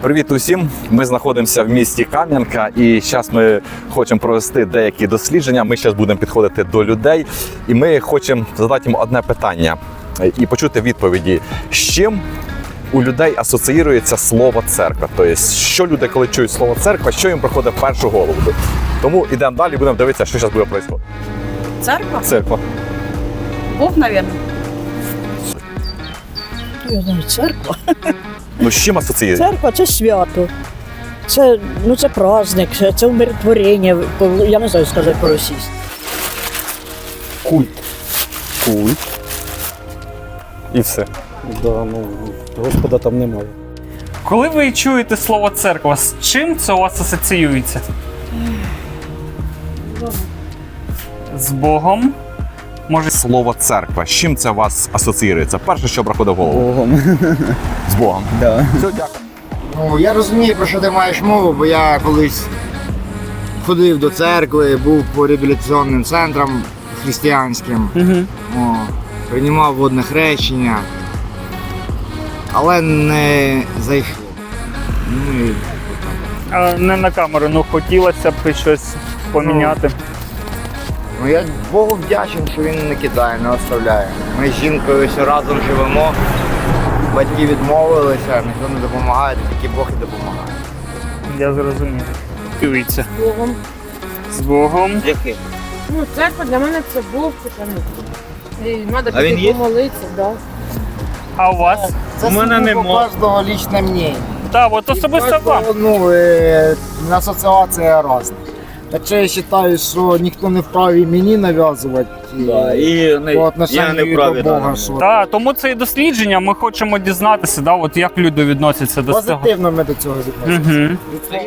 Привіт усім! Ми знаходимося в місті Кам'янка, і зараз ми хочемо провести деякі дослідження. Ми зараз будемо підходити до людей, і ми хочемо задати їм одне питання і почути відповіді, з чим у людей асоціюється слово церква. Тобто, що люди, коли чують слово церква, що їм приходить в першу голову. Тому йдемо далі, будемо дивитися, що зараз буде відбуватися. Церква? Церква. Бог, наверное. Я знаю, церква. Ну з чим асоціюється? Церква це свято. Це, ну, це праздник, це, це умиротворення. Я не знаю сказати по-російськи. Культ. Культ. І все. Да, ну, Господа там немає. Коли ви чуєте слово церква, з чим це у вас асоціюється? З Богом. Може, Слово церква. З чим це у вас асоціюється? Перше, що приходить в голову. Богом. З Богом. Да. Все, дякую. Ну, я розумію, про що ти маєш мову, бо я колись ходив до церкви, був по реабілітаційним центрам християнським, угу. о, приймав водне хрещення, але не зайшло. Ну, і не на камеру, ну хотілося б щось поміняти. Ну, я Богу вдячний, що він не кидає, не оставляє. Ми з жінкою все разом живемо, батьки відмовилися, ніхто не допомагає, тільки Бог і допомагає. Я зрозумів. Дивіться. Богом. З Богом. Ну, церква для мене це Бог, це там. І треба А він піти є? помолитися, да. А у вас? Це у мене сугубо нема. кожного лічне мнення. Так, от особисто вам. Ну, е, асоціація різна. Так що я вважаю, що ніхто не вправі мені нав'язувати Да, е, і не, по я отношенню не до вправі. Бога. да. Що Так, тому це і дослідження. Ми хочемо дізнатися, да, от як люди відносяться до цього. позитивно ми до цього відносимося. Угу.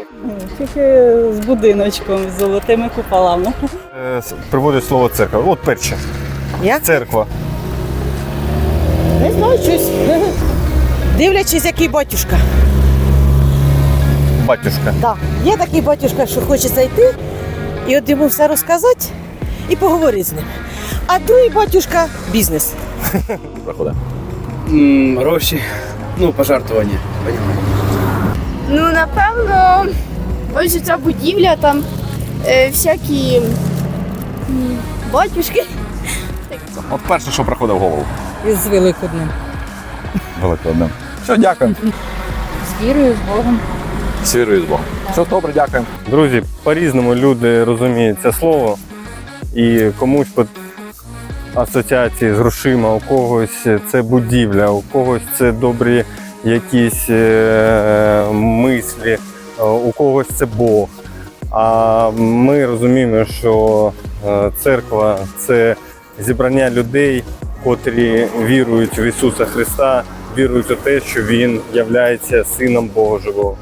Тільки з будиночком, з золотими куполами. Е, Приводить слово церква. От перше. Як? Церква. Не знаю, щось. Дивлячись, який батюшка. Батюшка. Так, є такий батюшка, що хоче зайти, і от йому все розказати і поговорити з ним. А другий батюшка бізнес. Приходить. Гроші. Ну, пожертвування. Ну, напевно, ось ця будівля, там е, всякі м, батюшки. От перше, що приходить в голову. Із Великоднем. Великодним. Все, дякую. З вірою, з Богом. З вірою. Все добре, дякую. Друзі, по-різному люди розуміють це слово. І комусь по асоціації з грошима, у когось це будівля, у когось це добрі якісь е, мислі, е, у когось це Бог. А ми розуміємо, що е, церква це зібрання людей, котрі вірують в Ісуса Христа, вірують у те, що Він являється Сином Бога Живого.